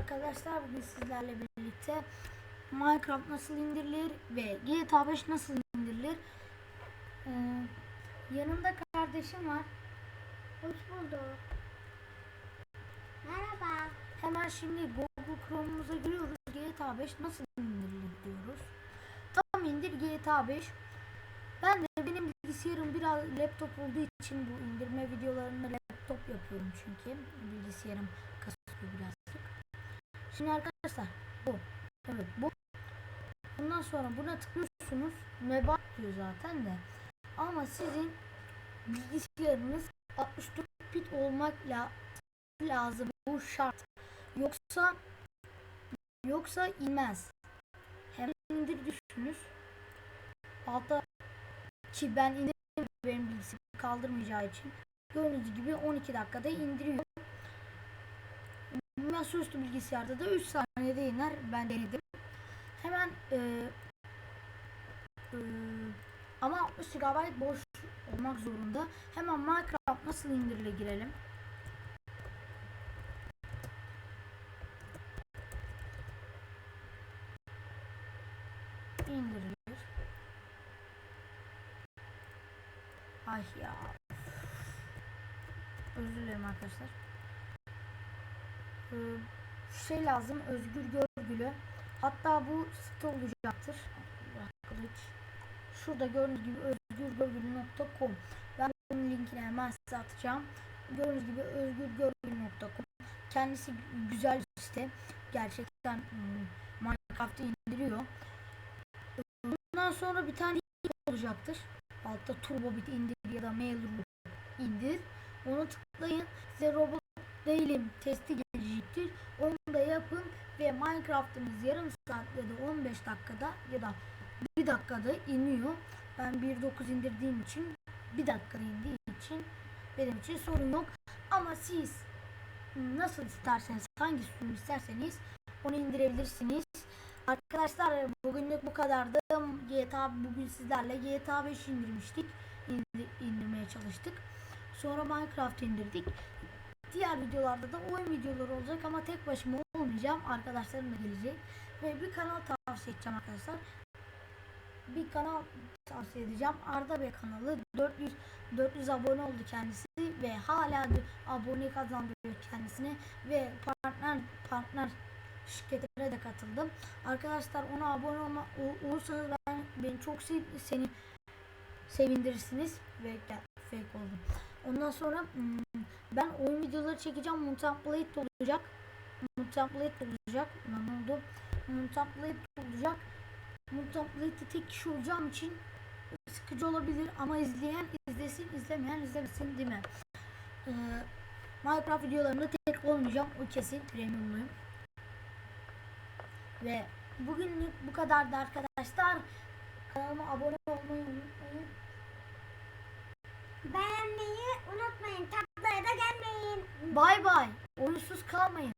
arkadaşlar bugün sizlerle birlikte Minecraft nasıl indirilir ve GTA 5 nasıl indirilir? Ee, yanımda kardeşim var. Hoş bulduk. Merhaba. hemen şimdi Google Chrome'umuza giriyoruz. GTA 5 nasıl indirilir diyoruz. Tam indir GTA 5 ben de benim bilgisayarım biraz laptop olduğu için bu indirme videolarını laptop yapıyorum çünkü. Bilgisayarım kasıyor birazcık Şimdi arkadaşlar bu. Evet bu. Bundan sonra buna tıklıyorsunuz. Mebat diyor zaten de. Ama sizin bilgisayarınız 64 bit olmak la lazım. Bu şart. Yoksa yoksa inmez. Hemen indir düşünüz. Altta ki ben indirdim benim bilgisayarım kaldırmayacağı için. Gördüğünüz gibi 12 dakikada indiriyor. Masaüstü bilgisayarda da 3 saniyede iner. Ben denedim. Hemen e, e, ama 60 GB boş olmak zorunda. Hemen Minecraft nasıl indirilir girelim. İndirilir. Ay ya. Özür dilerim arkadaşlar e, şey lazım özgür görgülü. Hatta bu site olacaktır. Şurada gördüğünüz gibi özgürgörgülü.com ben bunun linkini hemen size atacağım. Gördüğünüz gibi özgürgörgülü.com kendisi güzel bir site. Gerçekten hmm, Minecraft'ı indiriyor. Bundan sonra bir tane olacaktır. Altta turbo bit indir ya da mail.ru indir. Onu tıklayın. Size robot değilim testi gelecektir. Onu da yapın ve Minecraft'ınız yarım saat ya da 15 dakikada ya da 1 dakikada iniyor. Ben 1.9 indirdiğim için 1 dakikada indiği için benim için sorun yok. Ama siz nasıl isterseniz hangi sürüm isterseniz onu indirebilirsiniz. Arkadaşlar bugünlük bu kadardı. GTA bugün sizlerle GTA 5 indirmiştik. İndir, indirmeye çalıştık. Sonra Minecraft indirdik. Diğer videolarda da oyun videoları olacak ama tek başıma olmayacağım. Arkadaşlarım da gelecek. Ve bir kanal tavsiye edeceğim arkadaşlar. Bir kanal tavsiye edeceğim. Arda Bey kanalı 400 400 abone oldu kendisi ve hala abone kazandırıyor kendisine ve partner partner şirketlere de katıldım. Arkadaşlar ona abone olma, olursanız ben beni çok sev, seni sevindirirsiniz ve fake oldum. Ondan sonra ben oyun videoları çekeceğim. Multiplate olacak. Multiplate olacak. Ne oldu? Multiplate olacak. Multiplate'de tek kişi olacağım için sıkıcı olabilir ama izleyen izlesin, izlemeyen izlemesin değil mi? Ee, Minecraft videolarında tek olmayacağım. O kesin premiumluyum. Ve bugünlük bu kadardı arkadaşlar. Kanalıma abone olmayı unutmayın. Beğenmeyi unutmayın. Taklaya da gelmeyin. Bay bay. Oyunsuz kalmayın.